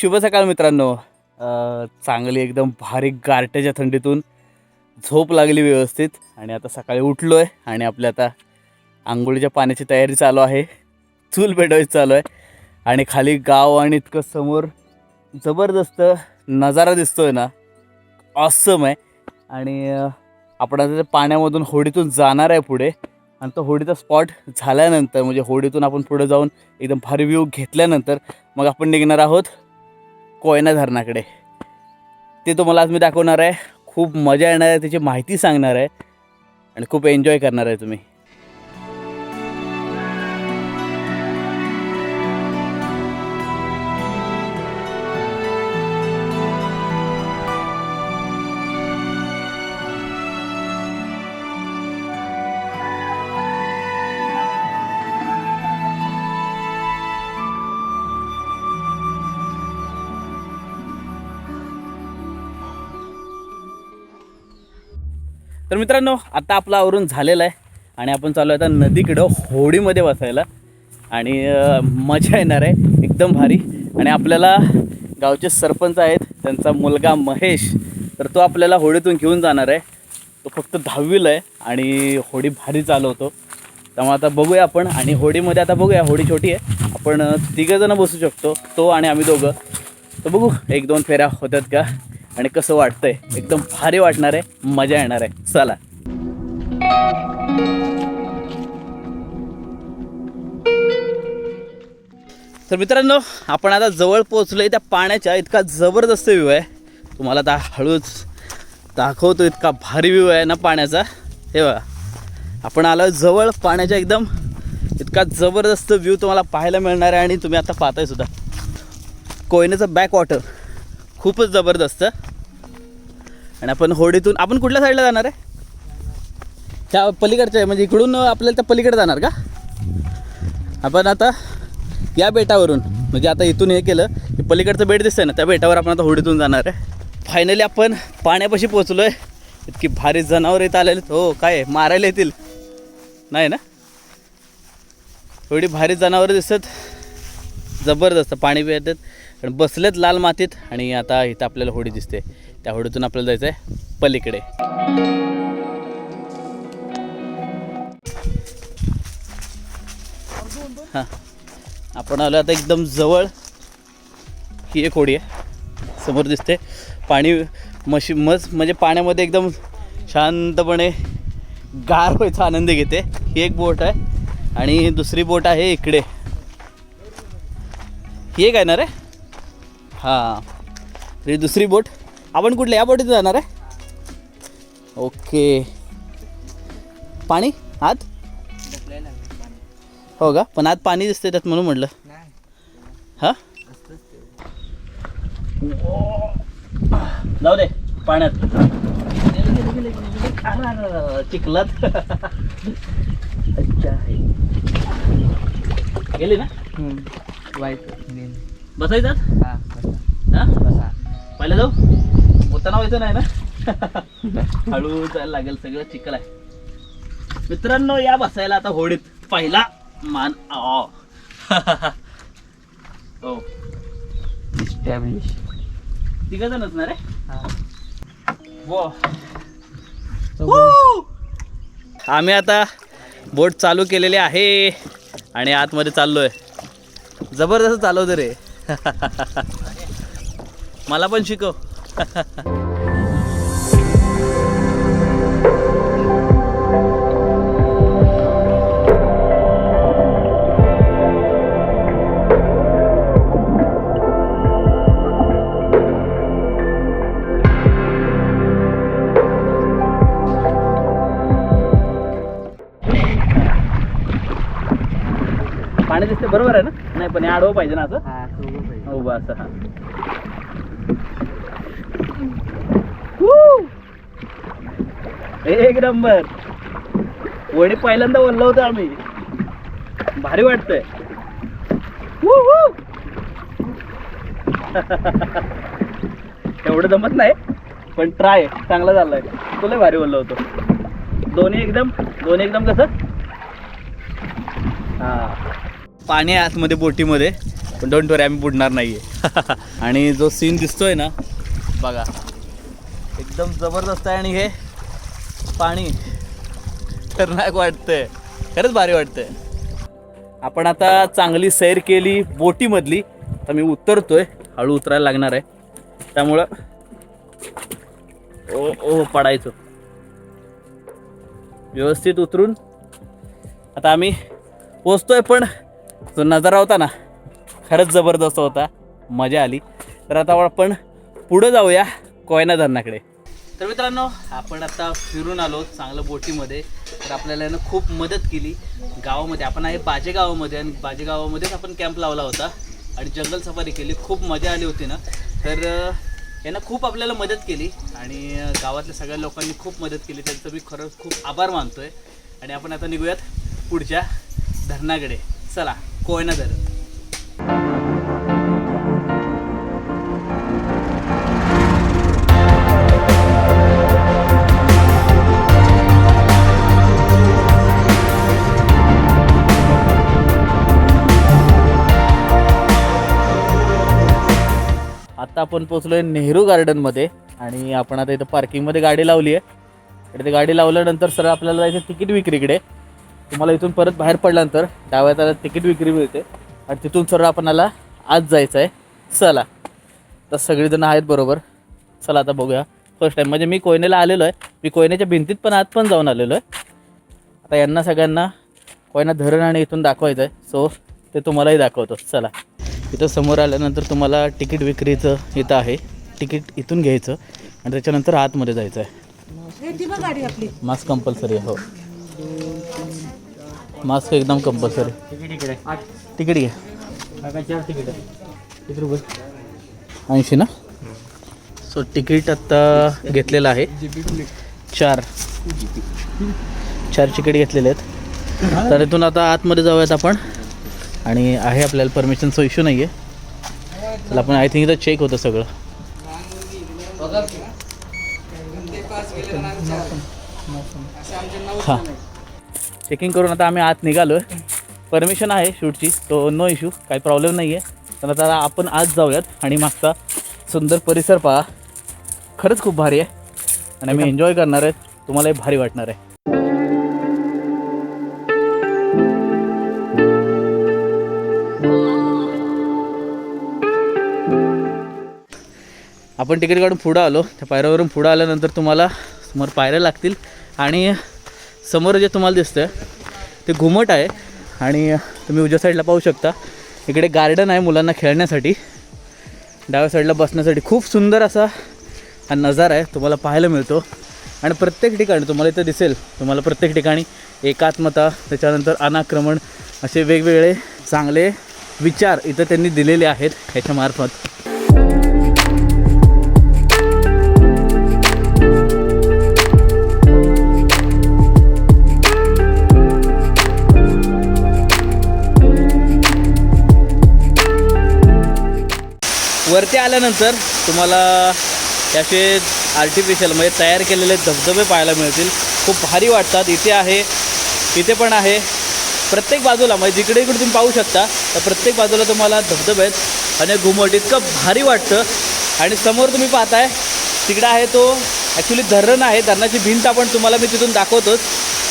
शुभ सकाळ मित्रांनो. चांगली एकदम भारी गारट्याच्या थंडीतून झोप लागली व्यवस्थित. आणि आता सकाळी उठलो आहे आणि आपल्या आता आंघोळीच्या पाण्याची तयारी चालू आहे. चूल पेटवायची चालू आहे. आणि खाली गाव आणि इतकं समोर जबरदस्त नजारा दिसतो आहे ना. ऑसम आहे. आणि आपण आता पाण्यामधून होडीतून जाणार आहे पुढे. आणि तो होडीचा स्पॉट झाल्यानंतर म्हणजे होडीतून आपण पुढे जाऊन एकदम भारी व्ह्यू घेतल्यानंतर मग आपण निघणार आहोत. कोयना धरणाकडे ते तुम्हाला आज मी दाखवणार आहे. खूप मजा येणार आहे त्याची माहिती सांगणार आहे. आणि खूप एन्जॉय करणार आहे तुम्ही. तर मित्रांनो आता आपलं आवरून झालेलं आहे आणि आपण चालू आहे आता नदीकडं होडीमध्ये बसायला. आणि मजा येणार आहे एकदम भारी. आणि आपल्याला गावचे सरपंच आहेत त्यांचा मुलगा महेश. तर तो आपल्याला होडीतून घेऊन जाणार आहे. तो फक्त दहावीला आहे आणि होडी भारी चालवतो. त्यामुळे आता बघूया आपण. आणि होडीमध्ये आता बघूया होडी छोटी आहे. आपण तिघंजणं बसू शकतो तो आणि आम्ही दोघं. तर बघू एक दोन फेऱ्या होतात का? आणि कसं वाटतंय? एकदम भारी वाटणार आहे मजा येणार आहे. चला. तर मित्रांनो आपण आता जवळ पोहोचलोय त्या पाण्याच्या इतका जबरदस्त व्ह्यू आहे. तुम्हाला आता हळूच दाखवतो इतका भारी व्ह्यू आहे ना पाण्याचा. हे बघा. आपण आलो जवळ पाण्याच्या एकदम इतका जबरदस्त व्ह्यू तुम्हाला पाहायला मिळणार आहे आणि तुम्ही आता पाहताय सुद्धा. कोयनेचं बॅक वॉटर खूपच जबरदस्त. आणि आपण होडीतून आपण कुठल्या साईडला जाणार आहे? त्या पलीकडच्या आहे म्हणजे इकडून आपल्याला त्या पलीकडे जाणार का? आपण आता या बेटावरून म्हणजे आता इथून हे केलं की पलीकडचं बेट दिसतंय ना त्या बेटावर आपण आता होडीतून जाणार आहे. फायनली आपण पाण्यापाशी पोचलो आहे इतकी भारी जनावर येत आलेले हो काय मारायला येतील. नाही ना? एवढी भारी जनावरं दिसत जबरदस्त पाणी पितात. कारण बसलेत लाल मातीत आणि आता इथं आपल्याला होडी दिसते. त्या होडीतून आपल्याला जायचं आहे पलीकडे. हां. आपण आलो आता एकदम जवळ. ही एक होडी आहे. समोर दिसते. पाणी मशी मस म्हणजे पाण्यामध्ये एकदम शांतपणे गार व्हायचा आनंद घेते. ही एक बोट आहे. आणि दुसरी बोट आहे इकडे. ही एक आहे ना रे? हां. ही दुसरी बोट. आपण कुठल्या? या बोटीत जाणार आहे? ओके. पाणी? आत? हो का? पण आत पाणी दिसतंय त्यात म्हणून म्हटलं. हां? जाऊ दे पाण्यात. चिखलात. अच्छा. गेली ना? बसायचं? हा. हा? बसा. पहिलं जाऊ. होताना व्हायचं नाही ना? हळू जायला लागेल सगळं चिखल आहे. मित्रांनो या बसायला आता होडीत पहिला मान आ हो. इस्टॅब्लिश तिघ जणच ना रे? हा. वो! आम्ही आता बोट चालू केलेली आहे आणि आतमध्ये चाललोय. जबरदस्त चालवतो रे. मला पण शिकव. पाणी दिसते बरोबर आहे ना? नाही पण आडवं पाहिजे ना असं? बा असं हा. एक नंबर. वडी पहिल्यांदा बोललो होतो आम्ही. भारी वाटतंय. एवढं जमत नाही पण ट्राय चांगला झालाय. तुला भारी बोललो होतो. दोन्ही एकदम? दोन्ही एकदम कसं? हा. पाणी आतमध्ये बोटीमध्ये. पण डोंट वरी आम्ही बुडणार नाही आहे आणि जो सीन दिसतोय ना बघा. एकदम जबरदस्त आहे आणि हे पाणी खतरनाक वाटतंय. खरंच भारी वाटतंय. आपण आता चांगली सैर केली बोटीमधली. तर मी उतरतोय. हळू उतरायला लागणार आहे. त्यामुळं ओ ओ पडायचो. व्यवस्थित उतरून आता आम्ही पोचतोय पण जो नजारा होता ना खरंच जबरदस्त होता. मजा आली. तर आता आपण पुढं जाऊया कोयना धरणाकडे तर मित्रांनो आपण आता फिरून आलो चांगलं बोटीमध्ये. तर आपल्याला यानं खूप मदत केली. गावामध्ये आपण आहे बाजे गावामध्ये आणि बाजे गावामध्येच आपण कॅम्प लावला होता. आणि जंगल सफारी केली. खूप मजा आली होती ना. तर यानं खूप आपल्याला मदत केली. आणि गावातल्या सगळ्या लोकांनी खूप मदत केली. त्यांचं मी खरंच खूप आभार मानतोय. आणि आपण आता निघूयात पुढच्या धरणाकडे. चला कोयना धरण आता आपण पोचलोय नेहरू गार्डनमध्ये आणि आपण आता इथं पार्किंगमध्ये गाडी लावली आहे. इकडे ते गाडी लावल्यानंतर सर आपल्याला जायचं तिकीट विक्रीकडे तुम्हाला इथून परत बाहेर पडल्यानंतर डाव्या त्याला तिकीट विक्री मिळते. आणि तिथून सर आपणाला आज जायचं आहे चला. तर सगळेजण आहेत बरोबर. चला आता बघूया. फर्स्ट टाईम म्हणजे मी कोयनेला आलेलो आहे. मी कोयनेच्या भिंतीत पण आत पण जाऊन आलेलो आहे. आता यांना सगळ्यांना कोयना धरण आणि इथून दाखवायचं आहे सो ते तुम्हालाही दाखवतो. चला. इथं समोर आल्यानंतर तुम्हाला तिकीट विक्रीचं इथं आहे. तिकीट इथून घ्यायचं आणि त्याच्यानंतर आतमध्ये जायचं आहे. गाडी आपली. मास्क कंपल्सरी आहे हो. मास्क एकदम कंपल्सरी तिकीट घ्या ऐंशी ना? सो तिकीट आत्ता घेतलेलं आहे. चार. चार तिकीट घेतलेले आहेत. तर इथून आता आतमध्ये जाऊयात आपण. आणि आहे आपल्याला परमिशनचा इश्यू नाही आहे तर आपण आय थिंक इथं चेक होतं सगळं. हां. चेकिंग करून आता आम्ही आत निघालो आहे परमिशन आहे शूटची तो नो इश्यू काही प्रॉब्लेम नाही आहे तर आता आपण आज जाऊयात आणि मागचा सुंदर परिसर पहा. खरंच खूप भारी आहे. आणि आम्ही एन्जॉय करणार आहे. तुम्हालाही भारी वाटणार आहे. आपण तिकीट काढून पुढं आलो. त्या पायऱ्यावरून पुढं आल्यानंतर तुम्हाला समोर पायऱ्या लागतील. आणि समोर जे तुम्हाला दिसतं ते घुमट आहे. आणि तुम्ही उजव्या साईडला पाहू शकता. इकडे गार्डन आहे मुलांना खेळण्यासाठी. डाव्या साईडला बसण्यासाठी खूप सुंदर असा हा नजारा आहे. तुम्हाला पाहायला मिळतो. आणि प्रत्येक ठिकाणी तुम्हाला इथं दिसेल. तुम्हाला प्रत्येक ठिकाणी एकात्मता त्याच्यानंतर अनाक्रमण असे वेगवेगळे चांगले विचार इथं त्यांनी दिलेले आहेत ह्याच्यामार्फत वरती आल्यानंतर तुम्हाला त्याचे आर्टिफिशियल म्हणजे तयार केलेले धबधबे पाहायला मिळतील. खूप भारी वाटतात. इथे आहे इथे पण आहे. प्रत्येक बाजूला म्हणजे जिकडे इकडे तुम्ही पाहू शकता तर प्रत्येक बाजूला तुम्हाला धबधबे आहेत. आणि घुमट इतकं भारी वाटतं. आणि समोर तुम्ही पाहताय तिकडे आहे तो ॲक्च्युली धरण आहे. धरणाची भिंत आपण तुम्हाला मी तिथून दाखवतोच.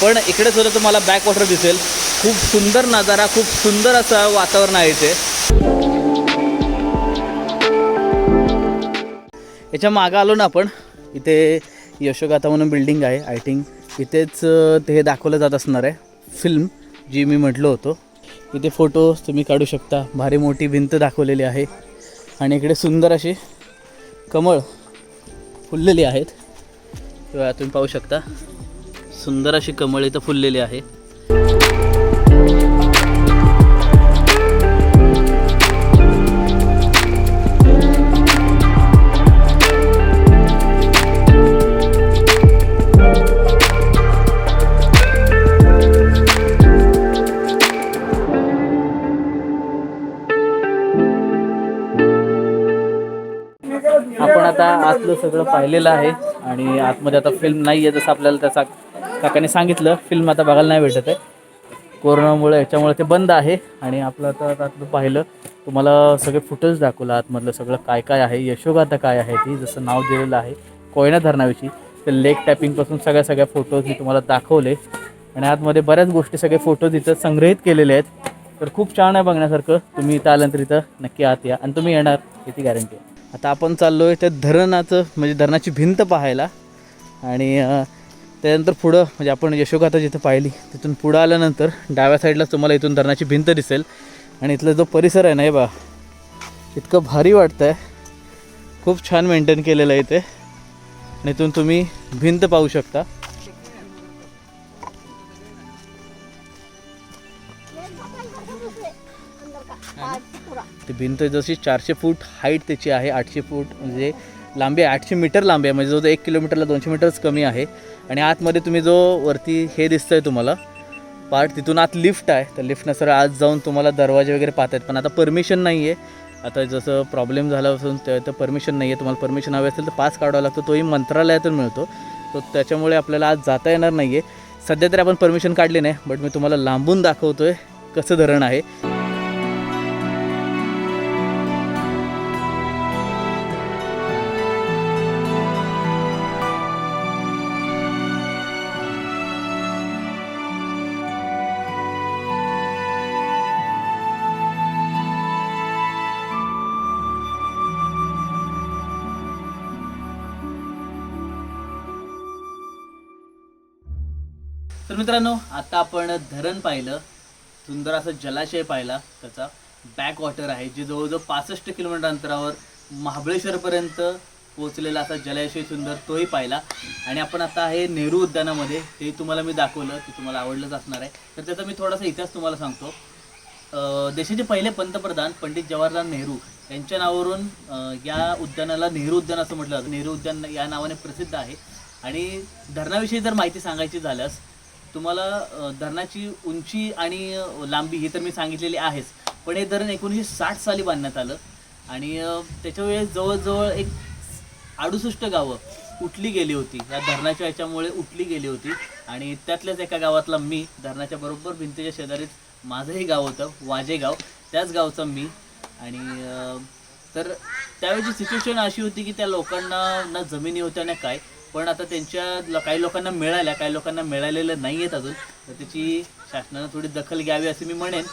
पण इकडे सुद्धा तुम्हाला बॅक वॉटर दिसेल. खूप सुंदर नजारा खूप सुंदर असं वातावरण आहे इथे. याच्या मागं आलो ना आपण इथे यशोगाथा म्हणून बिल्डिंग आहे आय थिंक इथेच ते हे दाखवलं जात असणार आहे फिल्म जी मी म्हटलं होतो. इथे फोटो तुम्ही काढू शकता. भारी मोठी भिंत दाखवलेली आहे. आणि इकडे सुंदर अशी कमळ फुललेली आहेत. किंवा तुम्ही पाहू शकता सुंदर अशी कमळ इथं फुललेली आहे. आपण आता आतलं सगळं पाहिलेलं आहे आणि आतमध्ये आता फिल्म नाही आहे जसं आपल्याला त्याचा काकाने सांगितलं फिल्म आता बघायला नाही भेटत आहे. कोरोनामुळे याच्यामुळे ते बंद आहे आणि आपलं आता आता आतलं पाहिलं तुम्हाला सगळे फुटेज दाखवलं आतमधलं सगळं काय काय आहे यशोगाथा काय आहे ती जसं नाव दिलेलं आहे कोयना धरणाविषयी. ते लेक टॅपिंगपासून सगळ्या सगळ्या फोटोज मी तुम्हाला दाखवले आणि आतमध्ये बऱ्याच गोष्टी सगळे फोटोज इथं संग्रहित केलेले आहेत. तर खूप छान आहे बघण्यासारखं. तुम्ही इथं आल्यानंतर इथं नक्की आत या आणि तुम्ही येणार याची गॅरंटी आहे. आता आपण चाललो आहे त्या धरणाचं म्हणजे धरणाची भिंत पाहायला. आणि त्यानंतर पुढं म्हणजे आपण यशोगाथा जिथं पाहिली तिथून पुढं आल्यानंतर डाव्या साईडलाच तुम्हाला इथून धरणाची भिंत दिसेल. आणि इथला जो परिसर आहे ना हे बा इतकं भारी वाटतं आहे खूप छान मेंटेन केलेलं आहे इथे. आणि इथून तुम्ही भिंत पाहू शकता. ती भिंत जशी चारशे फूट हाईट त्याची आहे आठशे फूट म्हणजे लांबी आहे आठशे मीटर लांबी आहे म्हणजे जो एक किलोमीटरला दोनशे मीटरच कमी आहे. आणि आतमध्ये तुम्ही जो वरती हे दिसतंय तुम्हाला पार्ट तिथून आत लिफ्ट आहे. तर लिफ्टनं सर आज जाऊन तुम्हाला दरवाजे वगैरे पाहत आहेत पण आता परमिशन नाही आहे आता जसं प्रॉब्लेम झाला असून त्या तर परमिशन नाही आहे तुम्हाला परमिशन हवी असेल तर पास काढावा लागतो. तोही मंत्रालयातून मिळतो. तो त्याच्यामुळे आपल्याला आज जाता येणार नाही आहे सध्या तरी आपण परमिशन काढली नाही बट मी तुम्हाला लांबून दाखवतो आहे कसं धरण आहे. तर मित्रांनो आता आपण धरण पाहिलं. सुंदर असं जलाशय पाहिला त्याचा बॅक वॉटर आहे जे जवळजवळ पासष्ट किलोमीटर अंतरावर महाबळेश्वरपर्यंत पोहोचलेला असा जलाशय सुंदर तोही पाहिला. आणि आपण आता आहे नेहरू उद्यानामध्ये ते तुम्हाला मी दाखवलं ते तुम्हाला आवडलंच असणार आहे. तर त्याचा मी थोडासा इतिहास तुम्हाला सांगतो. देशाचे पहिले पंतप्रधान पंडित जवाहरलाल नेहरू यांच्या नावावरून या उद्यानाला नेहरू उद्यान असं म्हटलं जातं. नेहरू उद्यान या नावाने प्रसिद्ध आहे. आणि धरणाविषयी जर माहिती सांगायची झाल्यास तुम्हाला धरणाची उंची आणि लांबी ही तर मी सांगितलेली आहेच. पण हे धरण एकोणीसशे साठ साली बांधण्यात आलं आणि त्याच्यावेळेस त्याच्या वेळेस जवळजवळ एक अडुसष्ट गावं उठली गेली होती. या धरणाच्या याच्यामुळे उठली गेली होती आणि त्यातल्याच एका गावातला मी धरणाच्या बरोबर भिंतीच्या शेजारीच माझंही गाव होतं वाजेगाव त्याच गावचा मी आणि तर त्यावेळेची सिच्युएशन अशी होती की त्या लोकांना ना जमिनी होत्या ना काय पण आता त्यांच्या काही लोकांना मिळाल्या काही लोकांना मिळालेलं नाही आहेत अजून. तर त्याची शासनानं थोडी दखल घ्यावी असे मी म्हणेन.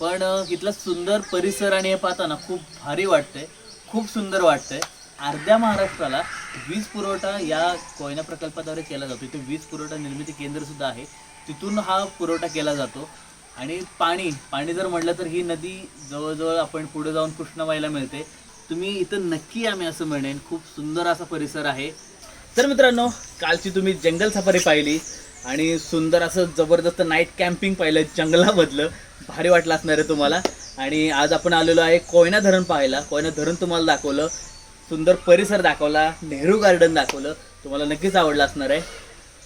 पण इथला सुंदर परिसर आणि हे पाहताना खूप भारी वाटतंय. खूप सुंदर वाटतंय. अर्ध्या महाराष्ट्राला वीज पुरवठा या कोयना प्रकल्पाद्वारे केला जातो. इथे वीज पुरवठा निर्मिती केंद्र सुद्धा आहे. तिथून हा पुरवठा केला जातो. आणि पाणी पाणी जर म्हटलं तर ही नदी जवळजवळ आपण पुढे जाऊन कृष्णाबाईला मिळते. तुम्ही इथं नक्की या मी असं म्हणेन. खूप सुंदर असा परिसर आहे. तर मित्रांनो कालची तुम्ही जंगल सफारी पाहिली आणि सुंदर असं जबरदस्त नाईट कॅम्पिंग पाहिलं जंगलामधलं. भारी वाटलं असणार आहे तुम्हाला. आणि आज आपण आलेलो आहे कोयना धरण पाहायला. कोयना धरण तुम्हाला दाखवलं. सुंदर परिसर दाखवला. नेहरू गार्डन दाखवलं. तुम्हाला नक्कीच आवडलं असणार आहे.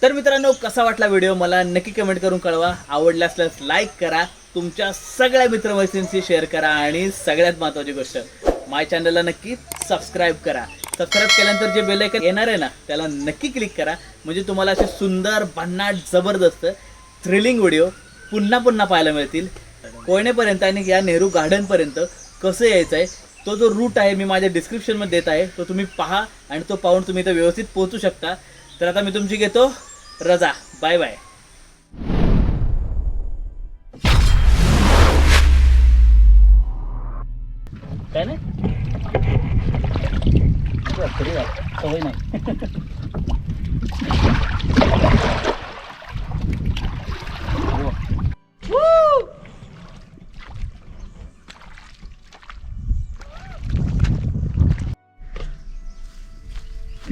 तर मित्रांनो कसा वाटला व्हिडिओ मला नक्की कमेंट करून कळवा. आवडला असल्यास लाईक करा. तुमच्या सगळ्या मित्रमैत्रिणींशी शेअर करा. आणि सगळ्यात महत्त्वाची गोष्ट माय चॅनलला नक्की सबस्क्राईब करा. सबस्क्राईब केल्यानंतर जे बेल आयकन येणार आहे ना त्याला नक्की क्लिक करा. म्हणजे तुम्हाला असे सुंदर भन्नाट जबरदस्त थ्रिलिंग व्हिडिओ पुन्हा पुन्हा पाहायला मिळतील. कोयनेपर्यंत आणि या नेहरू गार्डनपर्यंत कसं यायचं आहे तो जो रूट आहे मी माझ्या डिस्क्रिप्शनमध्ये देत आहे तो तुम्ही पहा आणि तो पाहून तुम्ही इथं व्यवस्थित पोहोचू शकता. तर आता मी तुमची घेतो. रजा. बाय बाय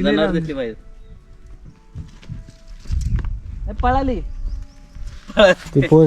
जनावर दिसली पाहिजे ए, पळाली ते